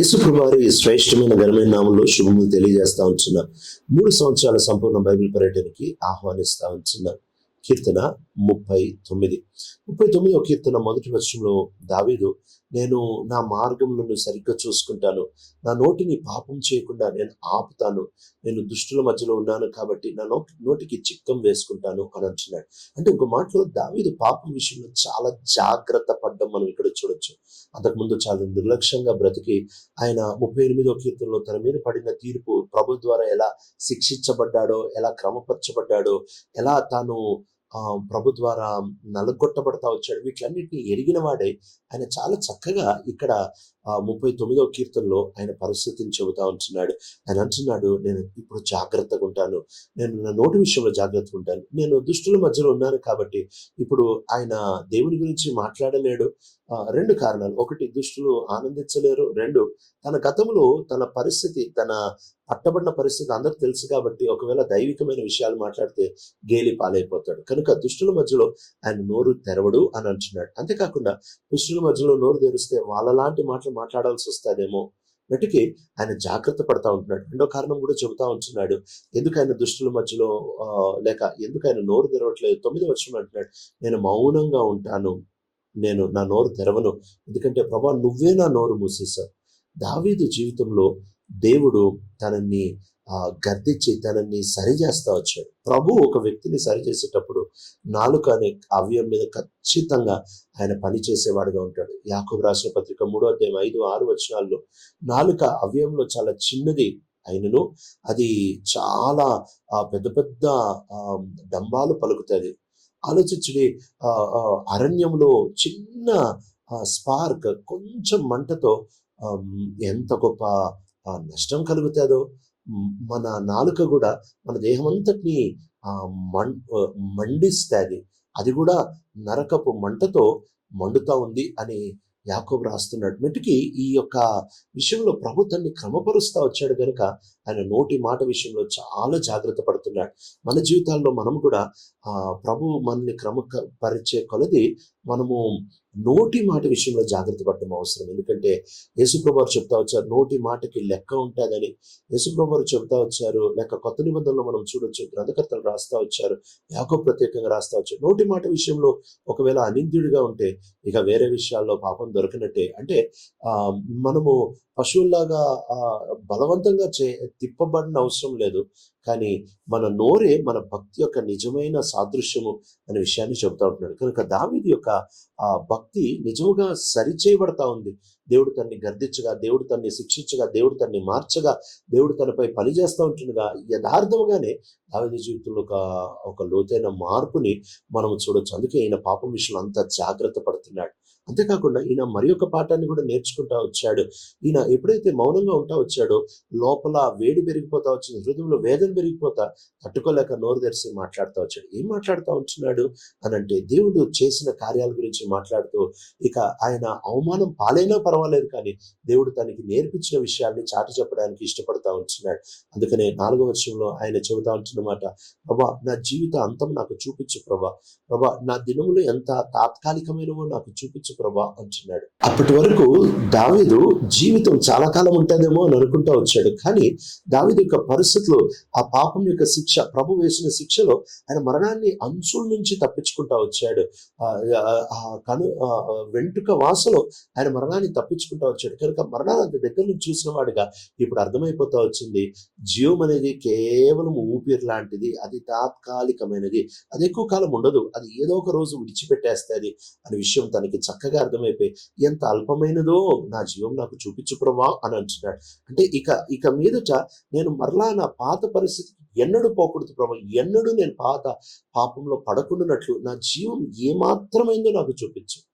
యేసుప్రభువారి శ్రేష్టమైన ఘనమైన నామంలో శుభములు తెలియజేస్తా ఉంటున్నా మూడు సంవత్సరాల సంపూర్ణ బైబిల్ పర్యటనకి ఆహ్వానిస్తా ఉంటున్నా కీర్తన ముప్పై తొమ్మిది. ముప్పై తొమ్మిదో కీర్తన మొదటి వర్షంలో దావీదు నేను నా మార్గములను సరిగ్గా చూసుకుంటాను. నా నోటిని పాపం చేయకుండా నేను ఆపుతాను. నేను దుష్టుల మధ్యలో ఉన్నాను కాబట్టి నా నోటి నోటికి చిక్కం వేసుకుంటాను అని అంటున్నాడు. అంటే ఒక మాటలో దావీదు పాపం విషయంలో చాలా జాగ్రత్త పడ్డం మనం ఇక్కడ చూడొచ్చు. అంతకుముందు చాలా నిర్లక్ష్యంగా బ్రతికి ఆయన ముప్పై ఎనిమిదో కీర్తనలో తన మీద పడిన తీర్పు ప్రభు ద్వారా ఎలా శిక్షించబడ్డాడో ఎలా క్రమపరచబడ్డాడో ఎలా తాను ప్రభు ద్వారా నలగొట్టబడతా వచ్చాడు. వీటన్నిటిని ఎరిగిన వాడే. ఆయన చాలా చక్కగా ఇక్కడ ముప్పై తొమ్మిదవ కీర్తనలో ఆయన పరిస్థితిని చెబుతా ఉంటున్నాడు. ఆయన అంటున్నాడు నేను ఇప్పుడు జాగ్రత్తగా ఉంటాను. నేను నా నోటి విషయంలో జాగ్రత్తగా ఉంటాను. నేను దుష్టుల మధ్యలో ఉన్నాను కాబట్టి ఇప్పుడు ఆయన దేవుని గురించి మాట్లాడలేడు. రెండు కారణాలు. ఒకటి దుష్టులు ఆనందించలేరు. రెండు తన గతంలో తన పరిస్థితి తన పట్టబడిన పరిస్థితి అందరికి తెలుసు కాబట్టి ఒకవేళ దైవికమైన విషయాలు మాట్లాడితే గేలి పాలైపోతాడు. కనుక దుష్టుల మధ్యలో ఆయన నోరు తెరవడు అని అంటున్నాడు. అంతేకాకుండా దుష్టుల మధ్యలో నోరు తెరిస్తే వాళ్ళలాంటి మాటలు మాట్లాడాల్సి వస్తుందేమో నటికి ఆయన జాగ్రత్త పడతా ఉంటున్నాడు. రెండో కారణం కూడా చెబుతా ఉంటున్నాడు. ఎందుకైనా దుష్టుల మధ్యలో లేక ఎందుకైనా నోరు తెరవట్లేదు? తొమ్మిది వర్షం అంటున్నాడు. నేను మౌనంగా ఉంటాను. నేను నా నోరు తెరవను. ఎందుకంటే ప్రభా నువ్వే నా నోరు మూసేశావు. దావీదు జీవితంలో దేవుడు తనని గర్దించి తనని సరిచేస్తా వచ్చాడు. ప్రభు ఒక వ్యక్తిని సరిచేసేటప్పుడు నాలుక అనే అవ్యం మీద ఖచ్చితంగా ఆయన పని చేసేవాడుగా ఉంటాడు. యాకబు రాసిన పత్రిక మూడో అధ్యాయం ఐదు ఆరు వచనాల్లో నాలుక అవ్యంలో చాలా చిన్నది అయినను. అది చాలా పెద్ద పెద్ద డంబాలు పలుకుతుంది ఆలోచించుడి. అరణ్యంలో చిన్న స్పార్క్ కొంచెం మంటతో ఎంత గొప్ప నష్టం కలుగుతుందో మన నాలుక కూడా మన దేహమంతటిని మం మండిస్తుంది. అది కూడా నరకపు మంటతో మండుతా ఉంది అని యాకోబు రాస్తున్నాడు. మెటుకి ఈ యొక్క విషయంలో ప్రభు తన్ని వచ్చాడు కనుక ఆయన నోటి మాట విషయంలో చాలా జాగ్రత్త పడుతున్నాడు. మన జీవితాల్లో మనం కూడా ఆ ప్రభు మనల్ని క్రమపరిచే కొలది మనము నోటి మాట విషయంలో జాగ్రత్త పడడం అవసరం. ఎందుకంటే యేసుప్రభు చెప్తా వచ్చారు నోటి మాటకి లెక్క ఉంటుందని. యేసుప్రభు చెప్తా వచ్చారు లేక కొత్త నిబంధనలో మనం చూడొచ్చు గ్రంథకర్తలు రాస్తా వచ్చారు యాకో ప్రత్యేకంగా రాస్తా వచ్చారు. నోటి మాట విషయంలో ఒకవేళ అనింద్యుడిగా ఉంటే ఇక వేరే విషయాల్లో పాపం దొరికినట్టే. అంటే ఆ మనము పశువుల్లాగా బలవంతంగా చే తిప్పబడిన అవసరం లేదు. కానీ మన నోరే మన భక్తి యొక్క నిజమైన సాదృశ్యము అనే విషయాన్ని చెబుతా ఉంటున్నాడు. కనుక దావిది యొక్క ఆ భక్తి నిజముగా సరిచేయబడతా ఉంది. దేవుడు తన్ని గర్దించగా దేవుడు తన్ని శిక్షించగా దేవుడు తన్ని మార్చగా దేవుడు తనపై పని చేస్తూ ఉంటుండగా యథార్థముగానే దావిది జీవితంలో ఒక ఒక లోతైన మార్పుని మనం చూడొచ్చు. అందుకే ఈయన పాపం విషయంలో అంత జాగ్రత్త పడుతున్నాడు. అంతేకాకుండా ఈయన మరి ఒక పాఠాన్ని కూడా నేర్చుకుంటా వచ్చాడు. ఈయన ఎప్పుడైతే మౌనంగా ఉంటా వచ్చాడో లోపల వేడి పెరిగిపోతా వచ్చింది హృదయంలో వేదన పెరిగిపోతా తట్టుకోలేక నోరు తెరిసి మాట్లాడుతూ వచ్చాడు. ఏం మాట్లాడుతూ ఉంటున్నాడు అని అంటే దేవుడు చేసిన కార్యాల గురించి మాట్లాడుతూ ఇక ఆయన అవమానం పాలైనా పర్వాలేదు కానీ దేవుడు తనకి నేర్పించిన విషయాల్ని చాటి చెప్పడానికి ఇష్టపడతా ఉంటున్నాడు. అందుకనే నాలుగో వర్షంలో ఆయన చెబుతా ఉంటున్నమాట ప్రభా నా జీవిత అంతం నాకు చూపించు ప్రభా. ప్రభా నా దినములు ఎంత తాత్కాలికమైనవో నాకు చూపించు ప్రభా అంటున్నాడు. అప్పటి వరకు దావీదు జీవితం చాలా కాలం ఉంటుందేమో అని అనుకుంటా వచ్చాడు. కానీ దావీదు యొక్క పరిస్థితులు ఆ పాపం యొక్క శిక్ష ప్రభు వేసిన శిక్షలో ఆయన మరణాన్ని అంచుల నుంచి తప్పించుకుంటా వచ్చాడు. ఆ, కను వెంట్రుక వాసలో ఆయన మరణాన్ని తప్పించుకుంటా వచ్చాడు. కనుక మరణాన్ని అంత దగ్గర నుంచి చూసిన వాడుగా ఇప్పుడు అర్థమైపోతా వచ్చింది. జీవం అనేది కేవలం ఊపిరి లాంటిది అది తాత్కాలికమైనది. అది ఎక్కువ కాలం ఉండదు. అది ఏదో ఒక రోజు విడిచిపెట్టేస్తుంది అనే విషయం తనకి చక్కగా అర్థమైపోయి ఎంత అల్పమైనదో నా జీవం నాకు చూపించు ప్రభా అని అంటున్నాడు. అంటే ఇక ఇక మీదట నేను మరలా నా పాత పరిస్థితికి ఎన్నడూ పోకూడదు ప్రభా. ఎన్నడూ నేను పాత పాపంలో పడకుండానట్లు నా జీవం ఏమాత్రమైందో నాకు చూపించు.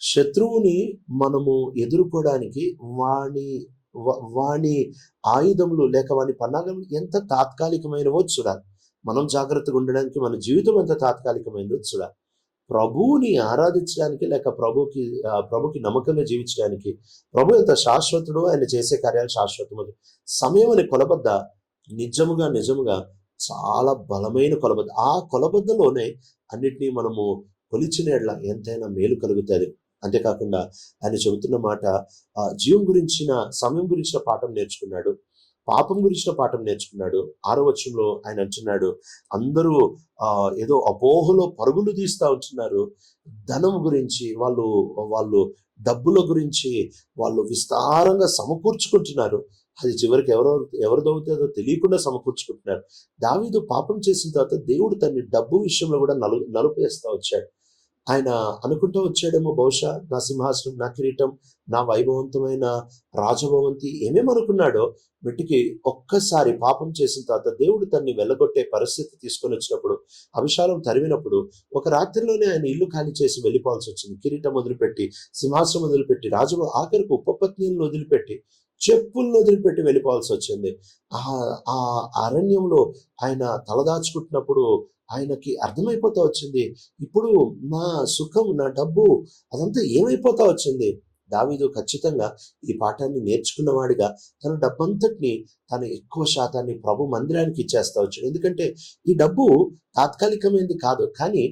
శత్రువుని మనము ఎదుర్కోవడానికి వాని వా- వాని ఆయుధములు లేక వాని పన్నాగములు ఎంత తాత్కాలికమైనవో చూడాలి. మనం జాగ్రత్తగా ఉండడానికి మన జీవితం ఎంత తాత్కాలికమైందో చూడాలి. ప్రభువుని ఆరాధించడానికి లేక ప్రభుకి ప్రభుకి నమ్మకంగా జీవించడానికి ప్రభు ఎంత శాశ్వతుడు ఆయన చేసే కార్యాలు శాశ్వతములు సమయం అనే కొలబద్ద నిజముగా నిజముగా చాలా బలమైన కొలబద్ద. ఆ కొలబద్దలోనే అన్నిటినీ మనము కొలిచిన ఎంతైనా మేలు కలుగుతుంది. అంతేకాకుండా ఆయన చెబుతున్న మాట ఆ, జీవం గురించిన సమయం గురించిన పాఠం నేర్చుకున్నాడు. పాపం గురించిన పాఠం నేర్చుకున్నాడు. ఆరో ఆయన అంటున్నాడు అందరూ ఆ ఏదో అపోహలో పరుగులు తీస్తా ఉంటున్నారు. ధనం గురించి వాళ్ళు వాళ్ళు డబ్బుల గురించి వాళ్ళు విస్తారంగా సమకూర్చుకుంటున్నారు. అది చివరికి ఎవరో ఎవరిదవుతుందో తెలియకుండా సమకూర్చుకుంటున్నారు. దావీదు పాపం చేసిన తర్వాత దేవుడు తన్ని డబ్బు విషయంలో కూడా నలు నలుపేస్తా వచ్చాడు. ఆయన అనుకుంటూ వచ్చాడేమో బహుశా నా సింహాసనం నా కిరీటం నా వైభవంతమైన రాజభవంతి ఏమేమి అనుకున్నాడో వీటికి ఒక్కసారి పాపం చేసిన తర్వాత దేవుడు తన్ని వెళ్ళగొట్టే పరిస్థితి తీసుకొని వచ్చినప్పుడు అభిషాలం తరిమినప్పుడు ఒక రాత్రిలోనే ఆయన ఇల్లు ఖాళీ చేసి వెళ్ళిపోవాల్సి వచ్చింది. కిరీటం వదిలిపెట్టి సింహాసనం వదిలిపెట్టి రాజు ఆఖరికి ఉపపత్నిలను వదిలిపెట్టి చెప్పులను వదిలిపెట్టి వెళ్ళిపోవాల్సి వచ్చింది. ఆ ఆ అరణ్యంలో ఆయన తలదాచుకుంటున్నప్పుడు ఆయనకి అర్థమైపోతా వచ్చింది. ఇప్పుడు నా సుఖం నా డబ్బు అదంతా ఏమైపోతా వచ్చింది? దావీదు ఖచ్చితంగా ఈ పాఠాన్ని నేర్చుకున్నవాడిగా తన డబ్బంతటిని తన ఎక్కువ శాతాన్ని ప్రభు మందిరానికి ఇచ్చేస్తా వచ్చాడు. ఎందుకంటే ఈ డబ్బు తాత్కాలికమైనది కాదు. కానీ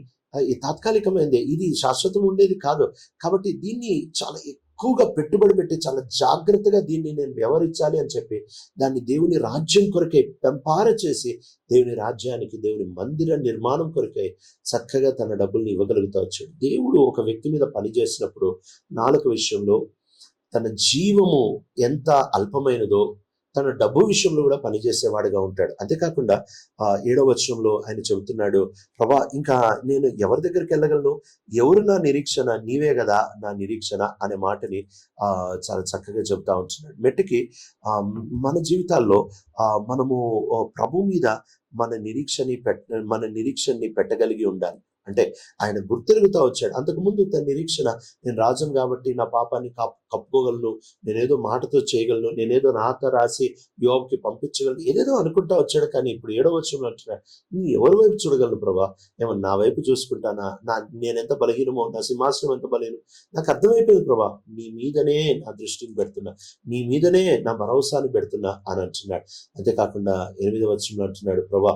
ఈ తాత్కాలికమైనది ఇది శాశ్వతం ఉండేది కాదు. కాబట్టి దీన్ని చాలా ఎక్కువగా పెట్టుబడి పెట్టి చాలా జాగ్రత్తగా దీన్ని నేను వ్యవహరించాలి అని చెప్పి దాన్ని దేవుని రాజ్యం కొరకై పెంపార చేసి దేవుని రాజ్యానికి దేవుని మందిర నిర్మాణం కొరకై చక్కగా తన డబ్బుల్ని ఇవ్వగలుగుతా వచ్చాడు దేవుడు ఒక వ్యక్తి మీద పని చేసినప్పుడు నాలుక విషయంలో తన జీవము ఎంత అల్పమైనదో తన డబ్బు విషయంలో కూడా పనిచేసేవాడిగా ఉంటాడు. అంతేకాకుండా ఆ ఏడవ వచనంలో ఆయన చెబుతున్నాడు ప్రభా ఇంకా నేను ఎవరి దగ్గరికి వెళ్ళగలను? ఎవరు నా నిరీక్షణ? నీవే కదా నా నిరీక్షణ? అనే మాటని ఆ చాలా చక్కగా చెబుతా ఉంటున్నాడు. మెట్టుకి ఆ మన జీవితాల్లో ఆ మనము ప్రభు మీద మన నిరీక్షని పెట్ట మన నిరీక్షణని పెట్టగలిగి ఉండాలి. అంటే ఆయన గుర్తెరుగుతా వచ్చాడు. అంతకుముందు తన నిరీక్షణ నేను రాజును కాబట్టి నా పాపాన్ని కప్పుకోగలను నేనేదో మాటతో చేయగలను నేనేదో నాత రాసి యోగకి పంపించగలను ఏదేదో అనుకుంటా వచ్చాడు. కానీ ఇప్పుడు ఏడో వచ్చంలో అంటున్నాడు నేను ఎవరి వైపు చూడగలను ప్రభా? ఏమన్నా నా వైపు చూసుకుంటానా? నా నేను ఎంత బలహీనమో నా సింహాసనం ఎంత బలహీనం నాకు అర్థమైపోయింది ప్రభా. నీ మీదనే నా దృష్టిని పెడుతున్నా నీ మీదనే నా భరోసాని పెడుతున్నా అని అంటున్నాడు. అంతేకాకుండా ఎనిమిది వచ్చంలో అంటున్నాడు ప్రభా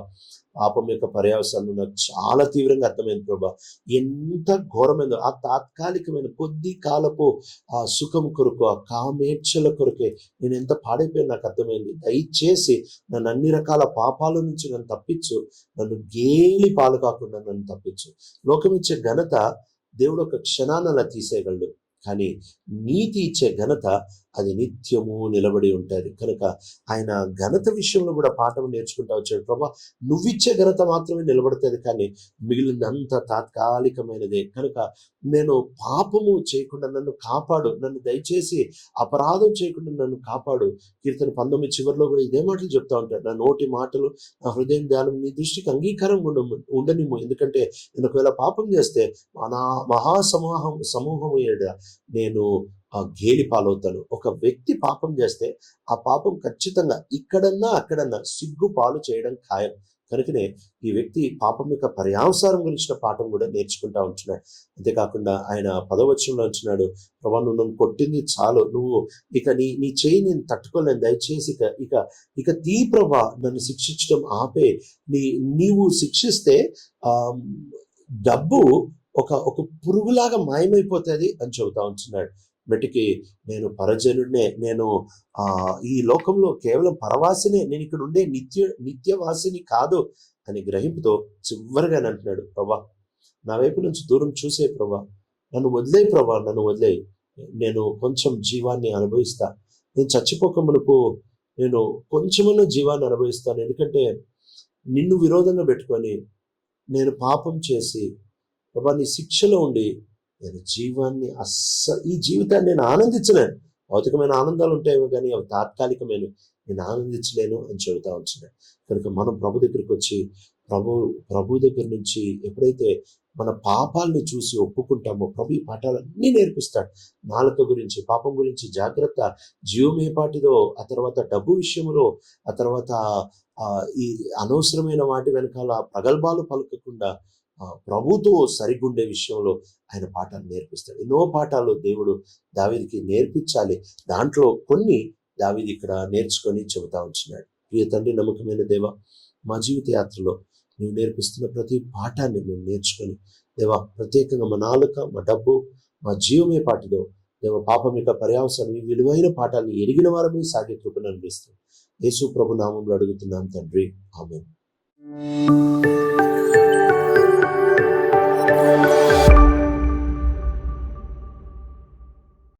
పాపం యొక్క పర్యావసానం నాకు చాలా తీవ్రంగా అర్థమైంది ప్రభా. ఎంత ఘోరమైందో ఆ తాత్కాలికమైన కొద్ది కాలపు ఆ సుఖం కొరకు ఆ కామేచ్ఛల కొరకే నేను ఎంత పాడైపోయాను నాకు అర్థమైంది. దయచేసి నన్ను అన్ని రకాల పాపాల నుంచి నన్ను తప్పించు. నన్ను గేలి పాలు కాకుండా నన్ను తప్పించు. లోకం ఇచ్చే ఘనత దేవుడు ఒక క్షణాన్ని అలా తీసేయగలడు. కానీ నీతి ఇచ్చే ఘనత అది నిత్యము నిలబడి ఉంటుంది. కనుక ఆయన ఘనత విషయంలో కూడా పాఠం నేర్చుకుంటా వచ్చాడు. ప్రభా నువ్విచ్చే ఘనత మాత్రమే నిలబడుతుంది కానీ మిగిలినంత తాత్కాలికమైనదే. కనుక నేను పాపము చేయకుండా నన్ను కాపాడు. నన్ను దయచేసి అపరాధం చేయకుండా నన్ను కాపాడు. కీర్తన పంతొమ్మిది చివరిలో కూడా ఇదే మాటలు చెప్తా ఉంటాడు. నా నోటి మాటలు నా హృదయం ధ్యానం నీ దృష్టికి అంగీకారం ఉండ ఉండనిమ్ము. ఎందుకంటే నేను ఒకవేళ పాపం చేస్తే నా మహాసమూహం సమూహం ఏడ నేను గేలి పాలవుతాడు ఒక వ్యక్తి పాపం చేస్తే ఆ పాపం ఖచ్చితంగా ఇక్కడన్నా అక్కడన్నా సిగ్గు పాలు చేయడం ఖాయం. కనుకనే ఈ వ్యక్తి పాపం యొక్క పర్యావసారం గురించిన పాఠం కూడా నేర్చుకుంటా ఉంటున్నాడు. అంతేకాకుండా ఆయన పదవచనంలో ఉంటున్నాడు ప్రభా నువ్వు నన్ను కొట్టింది చాలు. నువ్వు ఇక నీ నీ చేయి నేను తట్టుకోలేను. దయచేసి ఇక ఇక ఇక తీ ప్రభా. నన్ను శిక్షించడం ఆపే. నీ నీవు శిక్షిస్తే ఆ డబ్బు ఒక ఒక పురుగులాగా మాయమైపోతుంది అని చెబుతా ఉంటున్నాడు. బట్టికి నేను పరజనుడినే నేను ఈ లోకంలో కేవలం పరవాసినే నేను ఇక్కడ ఉండే నిత్య నిత్యవాసిని కాదు అని గ్రహింపుతో చివరిగా అంటున్నాడు ప్రభా నా వైపు నుంచి దూరం చూసే ప్రభా నన్ను వదిలే ప్రభా నన్ను వదిలే. నేను కొంచెం జీవాన్ని అనుభవిస్తా. నేను చచ్చిపోక మునుపు నేను కొంచెమన్న జీవాన్ని అనుభవిస్తాను. ఎందుకంటే నిన్ను విరోధంగా పెట్టుకొని నేను పాపం చేసి ప్రభా నీ శిక్షలో ఉండి నేను జీవాన్ని అస్స ఈ జీవితాన్ని నేను ఆనందించలేను. భౌతికమైన ఆనందాలు ఉంటాయేమో కానీ అవి తాత్కాలికమైనవి. నేను ఆనందించలేను అని చెబుతా ఉంటున్నాను. కనుక మనం ప్రభు దగ్గరికి వచ్చి ప్రభు ప్రభు దగ్గర నుంచి ఎప్పుడైతే మన పాపాలని చూసి ఒప్పుకుంటామో ప్రభు ఈ పాఠాలన్నీ నేర్పిస్తాడు. నాలుక గురించి పాపం గురించి జాగ్రత్త జీవం ఏ పాటిదో ఆ తర్వాత డబ్బు విషయంలో ఆ తర్వాత ఈ అనవసరమైన వాటి వెనకాల ప్రగల్భాలు పలకకుండా ప్రభుతో సరిగ్గుండే విషయంలో ఆయన పాఠాలు నేర్పిస్తాడు. ఎన్నో పాఠాలు దేవుడు దావీదికి నేర్పించాలి. దాంట్లో కొన్ని దావీది ఇక్కడ నేర్చుకొని చెబుతా ఉంటున్నాడు ప్రియ తండ్రి నమ్మకమైన దేవ మా జీవిత యాత్రలో నువ్వు నేర్పిస్తున్న ప్రతి పాఠాన్ని మేము నేర్చుకొని దేవా ప్రత్యేకంగా మా నాలుక మా డబ్బు మా జీవమే పాటిలో దేవ పాపం యొక్క పర్యావసరం ఈ విలువైన పాఠాన్ని ఎరిగిన వారమే సాగే కృపను అనిపిస్తుంది యేసు ప్రభు నామంలో అడుగుతున్నాం తండ్రి. ఆమె